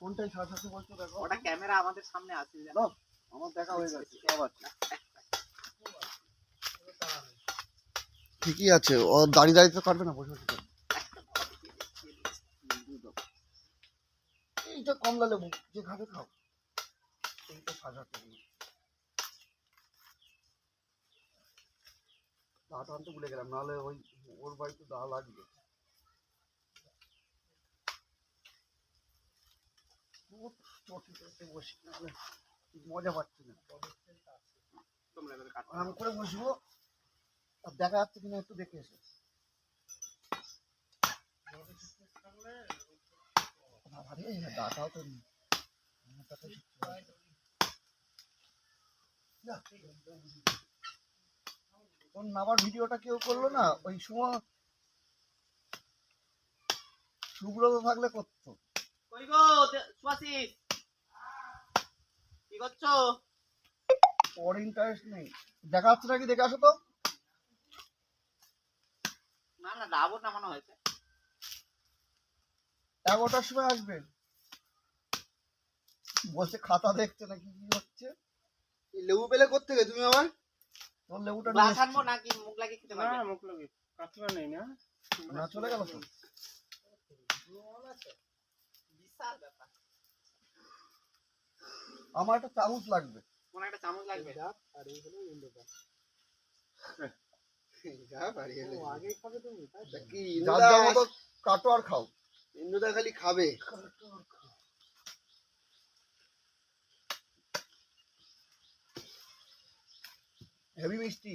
কোনটাই সাতশো বলছো দেখো? ওটা ক্যামেরা আমাদের সামনে আছে দাও। আমার দেখা হয়ে গেছে। আছে। ঠিকই আছে। ও দাঁড়িয়ে দাঁড়িয়ে তো কাটবে না বসে বসে। এইটা কমলা লেবু যে খাবে খাও। এইটা সাজাতে হবে দাঁত আনতে ভুলে গেলাম নাহলে ওই ওর বাড়িতে দা লাগবে। মজা পাচ্ছি না করে বসবো আর দেখা যাচ্ছে কিনা একটু দেখে এসো নামার ভিডিওটা কেউ করল না ওই সময় সুব্রত থাকলে করতো। কই গো সুভাষিস কি করছ? ওর ইন্টারেস্ট নেই। দেখা যাচ্ছে নাকি? দেখে আসো তো। না না ডাবর নামানো হয়েছে। এগারোটার সময় আসবে। বলছে খাতা দেখছে নাকি? কি হচ্ছে? এই লেবু পেলে কোথেকে তুমি আমার তোর লেবুটা গ্লাস নাকি? মুখ লাগিয়ে খেতে পারবে? মুখ লাগে কাতলা নেই না? না চলে গেল তো। বিশাল ব্যাপার। আমার একটা চামচ লাগবে। কোন একটা চামচ লাগবে। আর এই হলো ইন্দ্রদা যা বাড়ি এলে আগে খাবে তুমি কি যার মতো কাটো আর খাও খালি খাবে। হেভি মিষ্টি।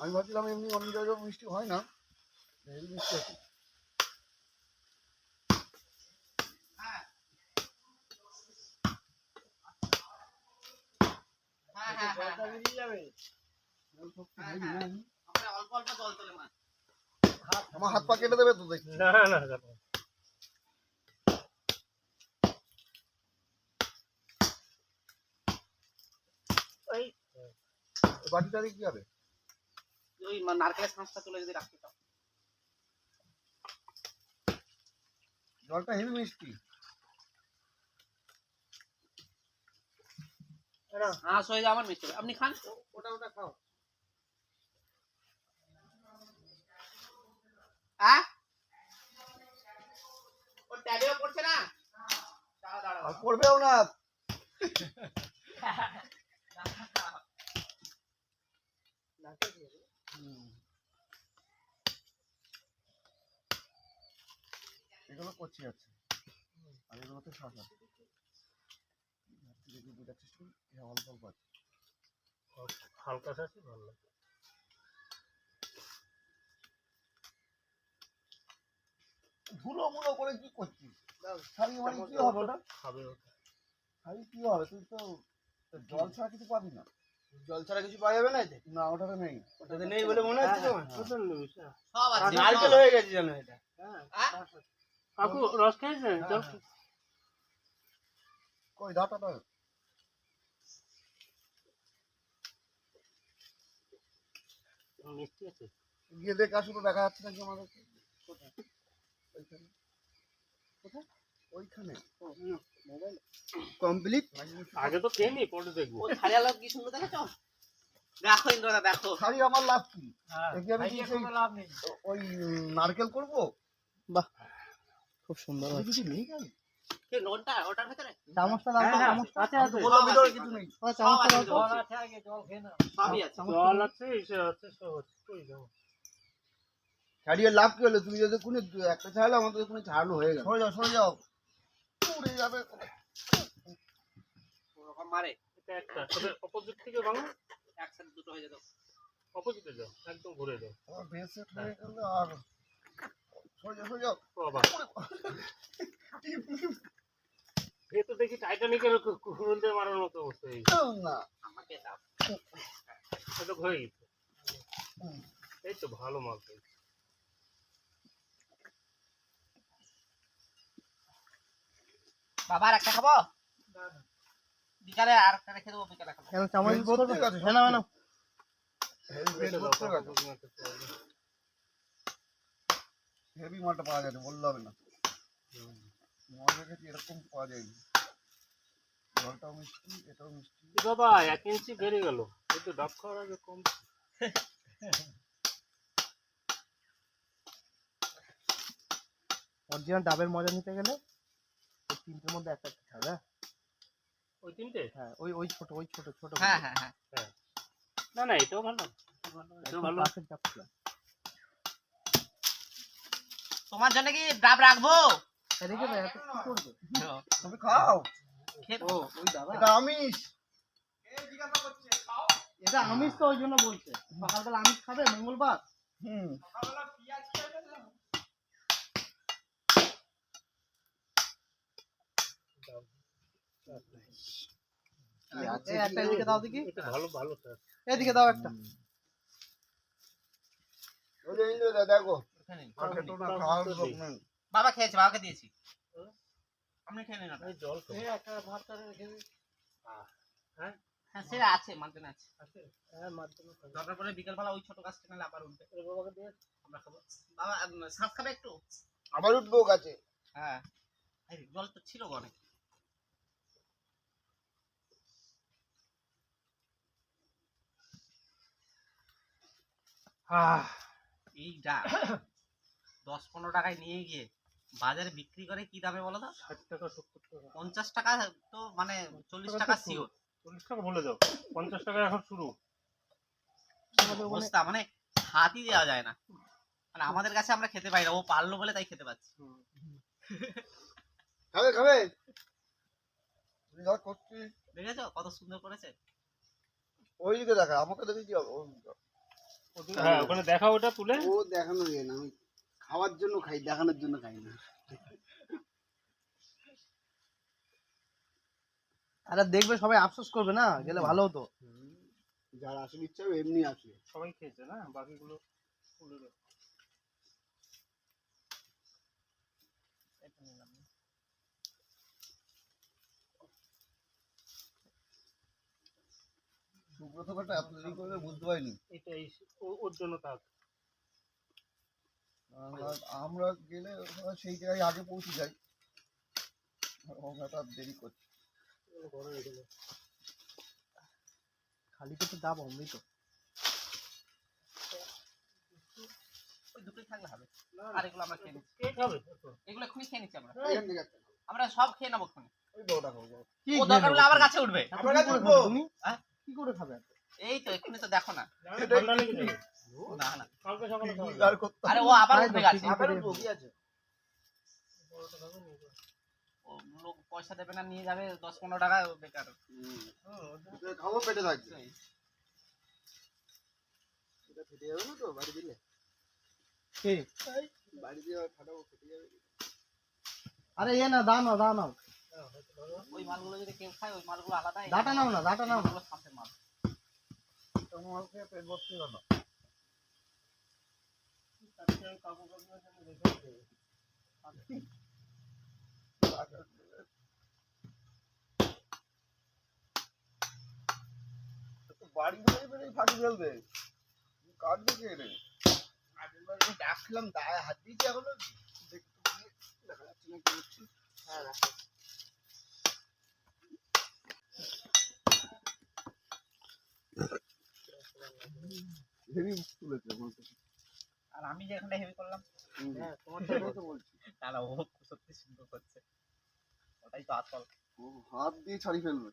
আমি ভাবছিলাম এমনি অন্য জায়গায় মিষ্টি হয় না। হেভি মিষ্টি আছে হ্যাঁ হ্যাঁ হ্যাঁ হেভি না? আমরা অল্প অল্প জল তোলে মা আমার হাত পা কেটে দেবে তো দেখছি না না জানো বাটিটা দিয়ে কি হবে? ওই নারকেলের শাঁসটা তুলে যদি রাখতে চাও। জলটা হেভি মিষ্টি। হাঁস হয়ে যাওয়ার মিষ্টি। আপনি খান। ওটা ওটা খাও। হ্যাঁ? ওর ট্যাবেও পড়ছে না? আর করবেও না। এগুলো করছি আছে। আর বোঝার চেষ্টা করি অল্প অল্প আছে। হালকা আছে ভালো লাগে। ধুলো মুলো করে কি করছিস? শাড়ি মারি কি হবে ওটা? খাবে ওটা। শাড়ি কি হবে? তুই তো জল ছাড়া কিছু পাবি না। জল ছাড়া কিছু পাওয়া যাবে না এতে? না ওটাতে নেই। ওটাতে নেই বলে মনে হচ্ছে তোমার? ছোট সব আছে। নারকেল হয়ে গেছে জানো এটা। হ্যাঁ? কাকু রস খেয়েছেন জল কই ডাটাটা মিষ্টি গিয়ে দেখে আসো তো দেখা যাচ্ছে নাকি আমাদের। ওইখানে। কোথায়? ওইখানে। মোবাইল। কমপ্লিট? আগে তো খেয়ে পরে দেখব? ওই ছাড়ি আলো কি সুন্দর দেখেছ দেখো ইন্দ্রদা দেখো। শাড়ি আমার লাভ কি? আমি কি সেই- ওই নারকেল করব? খুব সুন্দর নেই গায়ে? কি নোনটা ওটার ভেতরে? চামচটা হ্যাঁ, হ্যাঁ, আছে আছে। বললাম ভিতরে কিছু নেই। সব আছে তো। সবই আছে জল আছে ইসে আছে সব কই যাব? ছাড়িয়ে লাভ কি হলো? তুমি যদি কোনো একটা ছাড়লে আমাদের কোনো ছাড়লো হয়ে গেল। সরে যাও সরে যাও। উড়ে যাবে। ওরকম মারে। এটা একটা। তবে অপোজিট থেকে ভাঙো একসাথে দুটো হয়ে যেত। অপোজিটে যাও একদম ঘুরে যাও। আমার বেসেট হয়ে গেল আর সরে যাও সরে যাও। বাবা। এ তো দেখি টাইটানিকের কুকুরদের মারার মতো অবস্থা এই না আমাকে দাও। এটা গেছে। এই তো ভালো মাল পেয়েছি। বাবা আর একটা খাব? বিকালে আর একটা রেখে দেবো বিকালে খাব। কেন চামচ আছে, হ্যাঁ না না হেভি। মালটা পাওয়া যাবে বললে হবে না। মনে রেখেছি এরকম পাওয়া যায়নি। জলটাও মিষ্টি এটাও মিষ্টি। বাবা এক ইঞ্চি বেড়ে গেল। একটু ডাব খাওয়ার আগে কম অরিজিনাল ডাবের মজা নিতে গেলে? তিনটের মধ্যে একটা একটা খাবে হ্যাঁ? ওই তিনটে? হ্যাঁ ওই ওই ছোট ওই ছোট ছোট হ্যাঁ হ্যাঁ হ্যাঁ। না না এটাও ভালো। এটাও ভালো। তোমার জন্য কি ডাব রাখব? এদিকে ভাই এত কি করবে? তুমি খাও। ও ওই দাদা। এটা আমিষ। এটা আমিষ তো ওই জন্য বলছে। সকালবেলা আমিষ খাবে মঙ্গলবার? হুম। কি একটা এদিকে দাও দেখি। ভালো ভালো এদিকে দাও একটা। ওই যে ইন্দ্রদা দেখো। এখানে। মার্কেটও না খাওয়ার লোক নেই। বাবা খেয়েছে বাবাকে দিয়েছি। আপনি খেয়ে নিন জল একটা ভাত রেখে হ্যাঁ? সেটা আছে মাঝখানে আছে। হ্যাঁ মাধ্যমে দরকার পড়লে বিকেলবেলা ওই ছোট গাছটা আবার উঠবে। বাবাকে দিয়ে আমরা খাব। বাবা শাঁস খাবে একটু? আবার উঠবো গাছে। হ্যাঁ। জল তো ছিল অনেক। এই ডাব দশ পনেরো টাকায় নিয়ে গিয়ে বাজারে বিক্রি করে কি দামে বলো তো? ষাট টাকা সত্তর টাকা। পঞ্চাশ টাকা তো মানে চল্লিশ টাকা শিওর চল্লিশ টাকা বলে দাও। পঞ্চাশ টাকা এখন শুরু। অবস্থা মানে হাতই দেওয়া যায় না। মানে আমাদের কাছে আমরা খেতে পাই না ও পারল বলে তাই খেতে পাচ্ছি। খাবে খাবে। তুমি দেখেছ কত সুন্দর করেছে? ওই দিকে দেখা আমাকে দেখে কি হবে? হ্যাঁ ওখানে দেখা ওটা তুলে। ও দেখানো যায় না আমি খাওয়ার জন্য খাই দেখানোর জন্য খাই না। আরে দেখবে সবাই আফসোস করবে না গেলে ভালো হতো। যারা আসলে ইচ্ছা হবে এমনি আসবে। সবাই খেয়েছে না? বাকিগুলো সুব্রত এত দেরি করবে বুঝতে পারিনি। এটাই ওর জন্য থাক আমরা- আমরা গেলে সেই জায়গায় আগে পৌঁছে যাই। আর দেরি করছে। খালি পেটে ডাব অমৃত ওই দুটোই থাকলে হবে। আর এগুলো আমরা খেয়ে নিচ্ছি। এগুলো এক্ষুনি খেয়ে নিচ্ছি আমরা। আমরা সব খেয়ে নেব এক্ষুনি। কি দরকার হলে আবার গাছে উঠবে। আমরা উঠবো। তুমি হ্যাঁ? কি করে খাবে? এই তো এক্ষুনি তো দেখো না। ঠান্ডা লেগে যাবে। না না। কালকে সকালে খাওয়া আর ও আবার গাছে। আবার আছে। লোক পয়সা দেবে না নিয়ে যাবে দশ পনেরো টাকা বেকার। হুম। খাব পেটে থাকবে। এটা ফেটে যাবে না তো বাড়ি দিলে বাড়ি দিয়ে ফাটাবো ফেটে যাবে। আরে এ না দাও না দাও না। ওই মালগুলো যদি কেউ খায় ওই মালগুলো আলাদা ডাটা নাও না, ডাটা নাও না। মালগুলো মাল খেয়ে পেট ভর্তি হলো বাড়ি বেড়ে বেড়ে ফাটি ফেলবে কাটবে কে রে ডাকলাম দায় হাত দিয়েছি এখনও দেখতে হ্যাঁ রাখো। হেভি তুলেছে আর আমি যে হেভি করলাম হ্যাঁ তোমার সাথেই তো বলছি। না না ও সত্যি সুন্দর করছে। ওটাই তো আসল ও হাত দিয়ে ছাড়ি ফেলবে।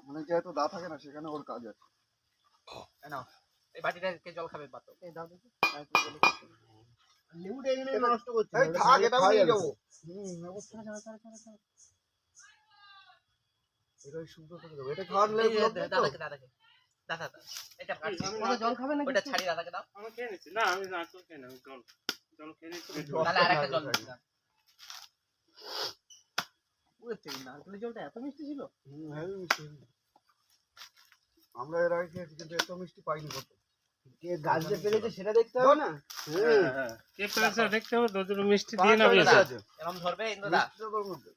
মানে যেহেতু দা থাকে না সেখানে ওর কাজ আছে। এই নাও এই বাটিটা কে জল খাবে বাতো এই দাও দেখি। লেবুটা এখানে নষ্ট করছে। এই থাক এটাও নিয়ে যাব হুম নেব। এটাই শুদ্ধ করে দেবো। এটা খাওয়ার এই লেবু যে লোক নেই তো? দাদাকে দাদাকে। দাদা দাদা এটা কাটছি আমি ওটা জল খাবে নাকি ওটা ছাড়ি দাদাকে দাও। আমি খেয়ে নিচ্ছি। না আমি না তো খেয়ে না জল জল খেয়ে নিচ্ছি। তাহলে আরেকটা জল দাও। নারকেলের জলটা এত মিষ্টি ছিল? হুম, হেবি মিষ্টি, আমরা এর আগে খেয়েছি কিন্তু এত মিষ্টি পাইনি কত। কে গাছ যে পেরেছে সেটা দেখতে হবে না? হ্যাঁ, হ্যাঁ। কে পেরেছে দেখতে হবে দুজন মিষ্টি দিয়ে না। এরকম ধরবে ইন্দ্রদা মিষ্টিটা তোর মধ্যে।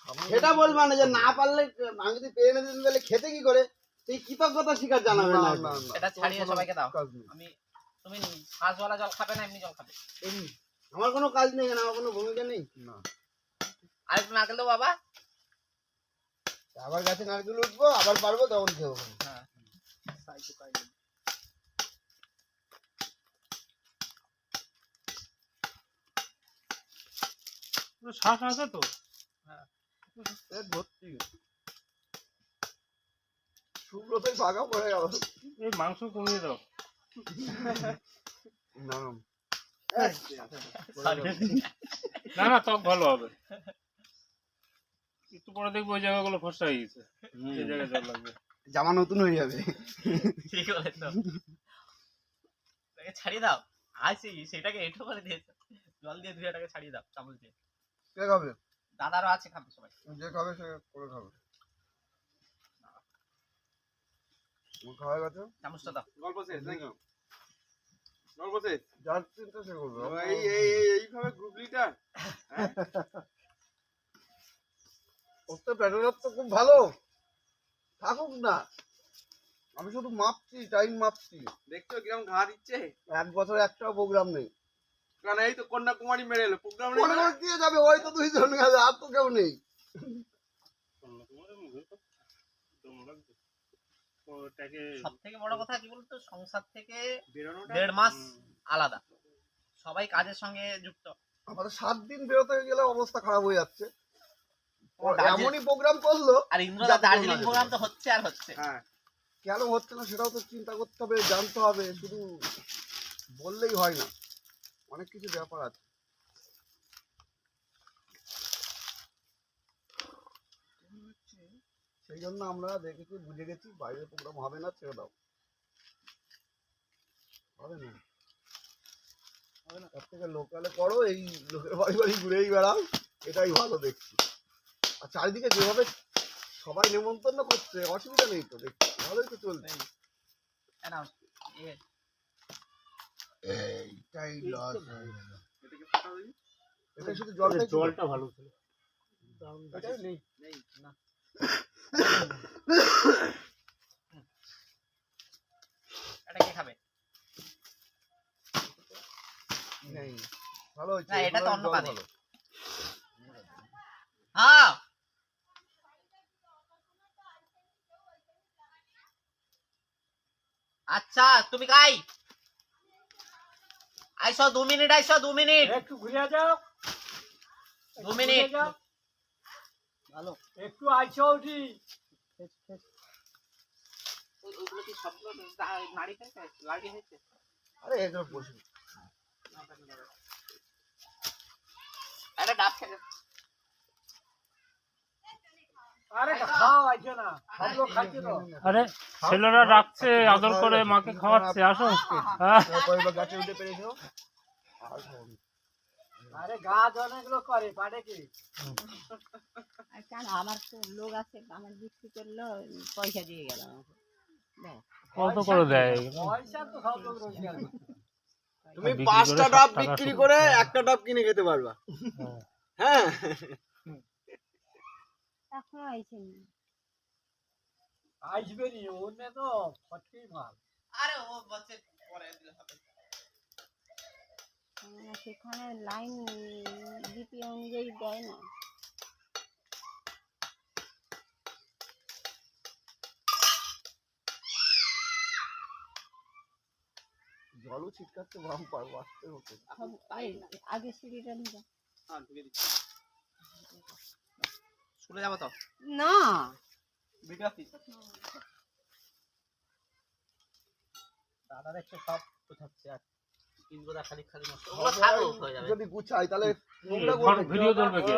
আমার সেটা বলবা না যে না পারলে আমি যদি পেরে নিতে তাহলে খেতে কি করে? সেই কৃতজ্ঞতা স্বীকার জানাবে না, না না, না। এটা ছাড়িয়ে সবাইকে দাও। আমি তুমি শ্বাসওয়ালা জল খাবে না এমনি জল খাবে। এমনি। আমার কোনো কাজ নেই এখানে আমার কোনো ভূমিকা নেই? না। আর একটু নারকেল দেবো বাবা? আবার গাছে নারকেল উঠবো আবার পারব তখন খেয়ে পুরো শ্বাস আছে তো? পেট ভর্তি সুব্রতই ফাঁকা পড়ে গেল। এই মাংস কমিয়ে দাও। নরম না না ত্বক ভালো হবে। একটু পরে দেখব ওই জায়গাগুলো ফসা হয়ে গেছে। এই জায়গায় জল লাগবে। জামা নতুন হয়ে যাবে। ঠিক বলেছ। তাকে ছাড়িয়ে দাও। আছে সেটাকে এঁটো করে দিয়েছে জল দিয়ে ধুয়ে এটাকে ছাড়িয়ে দাও চামচ দিয়ে। কে খাবে? দাদারও আছে খাবে সবাই। যে খাবে সে করে খাবে। আমার খাওয়া গেছে? চামচটা দাও। গল্প শেষ নাকি গল্প শেষ। যার চিন্তা সে করবে। এই এই এই এইভাবে গ্রুপ লিডার ওর তো তো খুব ভালো। থাকুক না। আমি শুধু মাপছি টাইম মাপছি। দেখছ কিরম ঘা দিচ্ছে? এক বছরে একটাও প্রোগ্রাম নেই। কারণ এই তো কন্যাকুমারী মেরে এলো? প্রোগ্রাম দিয়ে যাবে? ওই তো দুইজন গেছে আর তো কেউ নেই। সব থেকে বড় কথা কি বলতো? সংসার থেকে দেড় মাস আলাদা। সবাই কাজের সঙ্গে যুক্ত। আমাদের সাত দিন বেরোতে গেলে অবস্থা খারাপ হয়ে যাচ্ছে। এমনই প্রোগ্রাম করল আর ইন্দ্রদা দার্জিলিং প্রোগ্রাম তো হচ্ছে আর হচ্ছে। হ্যাঁ। কেন হচ্ছে না সেটাও তো চিন্তা করতে হবে জানতে হবে শুধু বললেই হয় না। অনেক কিছু ব্যাপার আছে। সেই জন্য আমরা দেখেছি বুঝে গেছি বাইরে প্রোগ্রাম হবে না ছেড়ে দাও। হবে না। হবে না। তার থেকে লোকালে করো এই লোকের বাড়ি বাড়ি ঘুরেই বেড়াও এটাই ভালো দেখছি। আর চারিদিকে যেভাবে সবাই নেমন্তন্ন করছে অসুবিধা নেই তো দেখছি ভালোই তো চলছে। এ নাও, লস হয়ে গেল। এটা শুধু জলটাই ছিল। জলটা ভালো ছিল। এটাই নেই। নেই, না। এটা কে খাবে? নেই। ভালো হয়েছে না, এটা তো অন্য জল হ্যাঁ। আচ্ছা তুমি কাই আইসো দু মিনিট আইসো দু মিনিট। একটু ঘুরে যাও। দু মিনিট। ভালো। একটু আইসো উঠি। ওই- ওইগুলো কি সবগুলো নাড়ি হয়েছে লাড়ি হয়েছে আরে এগুলো বসে একটা ডাব খেয়ে আরে ছেলেরা রাখছে আদর করে মাকে খাওয়াচ্ছে আসো হ্যাঁ কয়েকবার গাছে উঠে পেরেছ আর খাও না। আরে গাছ অনেকগুলো করে পারে কি? আমার তো লোক আছে আমার বিক্রি করল পয়সা দিয়ে গেল কত করে দেয়? পয়সা তো সব লোক রোজগার তুমি পাঁচটা ডাব বিক্রি করে একটা ডাব কিনে খেতে পারবা। হ্যাঁ। এখনও আইসেনি আসবে নি অন্য তো ফটকি মাল। আরে ও বলছে পরে দিলে হবে। সেখানে লাইন জিপি অনুযায়ী দেয় না। জলও ছিটকাচ্ছে বাম পারব আসতে হতো আগে সিঁড়িটা নিয়ে যাও। হ্যাঁ ঢুকে দিচ্ছি। শুনে যাব তো? না। দাদা দেখছে সব কোথাচ্ছে আর হয়ে যাবে। যদি গুছাই তাহলে নোংরা এখন করবে ভিডিও তুলবে কে?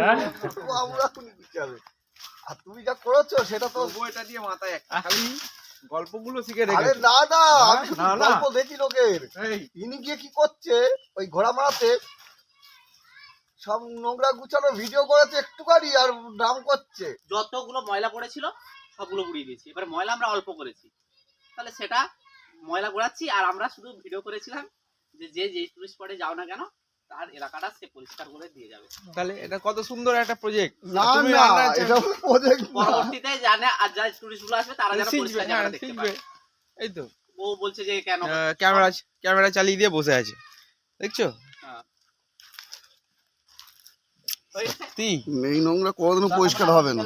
হ্যাঁ তো আমরা গুছাবে আর তুমি যা করেছ সেটা তো তবু এটা দিয়ে মাথায় খালি গল্পগুলো শিখে আরে রেখেছে না না আমি শুধু না, না। গল্প দেখি লোকের। এই। ইনি গিয়ে কি করছে? ওই ঘোড়া মারাতে সব নোংরা গুছানো ভিডিও করেছে একটুখানি আর নাম করছে। যতগুলো ময়লা পড়েছিল সবগুলো গুড়িয়ে দিয়েছি। এবার ময়লা আমরা অল্প করেছি। তাহলে সেটা ময়লা গুড়াচ্ছি আর আমরা শুধু ভিডিও করেছিলাম যে যে যে টুরিস্ট স্পটে যাও না কেন তার এলাকাটা সে পরিষ্কার করে দিয়ে যাবে। তাহলে এটা কত সুন্দর একটা প্রজেক্ট না না এটা প্রজেক্ট পরবর্তীতে জানে আর যারা টুরিস্টগুলো আসবে তারা যেন পরিষ্কার হ্যাঁ জায়গাটা দেখতে পায়। এই তো। ও বলছে যে কেন? ক্যামেরা ক্যামেরা চালিয়ে দিয়ে বসে আছে। দেখছ হ্যাঁ। হয়েছে এই নোংরা কোনোদিনও পরিষ্কার হবে না।